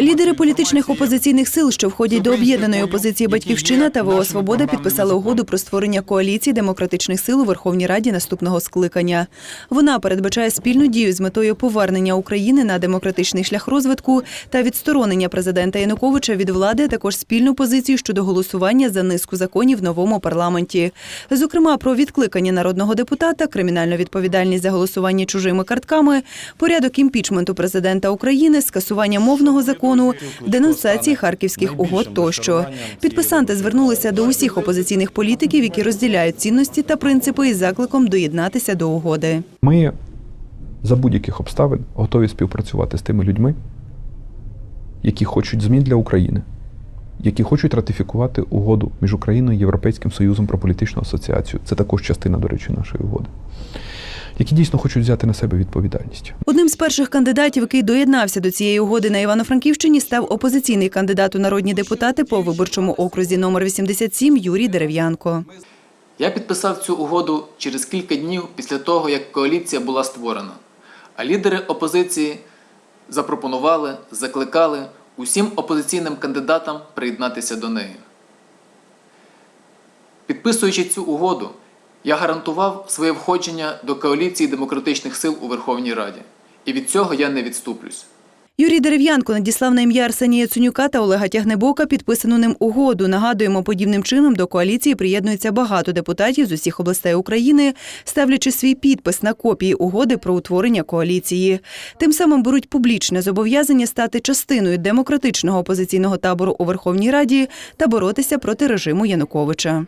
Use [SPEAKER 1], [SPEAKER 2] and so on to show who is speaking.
[SPEAKER 1] Лідери політичних опозиційних сил, що входять до об'єднаної опозиції Батьківщина та ВО Свобода, підписали угоду про створення коаліції демократичних сил у Верховній Раді наступного скликання. Вона передбачає спільну дію з метою повернення України на демократичний шлях розвитку та відсторонення президента Януковича від влади, а також спільну позицію щодо голосування за низку законів в новому парламенті. Зокрема, про відкликання народного депутата, кримінальну відповідальність за голосування чужими картками, порядок імпічменту президента України, скасування мовного закону, денонсації харківських угод тощо. Підписанти звернулися до усіх опозиційних політиків, які розділяють цінності та принципи із закликом доєднатися до угоди.
[SPEAKER 2] Ми за будь-яких обставин готові співпрацювати з тими людьми, які хочуть змін для України, які хочуть ратифікувати угоду між Україною і Європейським Союзом про політичну асоціацію. Це також частина, до речі, нашої угоди. Які дійсно хочуть взяти на себе відповідальність.
[SPEAKER 1] Одним з перших кандидатів, який доєднався до цієї угоди на Івано-Франківщині, став опозиційний кандидат у народні депутати по виборчому окрузі номер 87 Юрій Дерев'янко.
[SPEAKER 3] Я підписав цю угоду через кілька днів після того, як коаліція була створена. А лідери опозиції запропонували, закликали усім опозиційним кандидатам приєднатися до неї. Підписуючи цю угоду, я гарантував своє входження до коаліції демократичних сил у Верховній Раді. І від цього я не відступлюсь.
[SPEAKER 1] Юрій Дерев'янко надіслав на ім'я Арсенія Цунюка та Олега Тягнебока підписану ним угоду. Нагадуємо, подібним чином до коаліції приєднується багато депутатів з усіх областей України, ставлячи свій підпис на копії угоди про утворення коаліції. Тим самим беруть публічне зобов'язання стати частиною демократичного опозиційного табору у Верховній Раді та боротися проти режиму Януковича.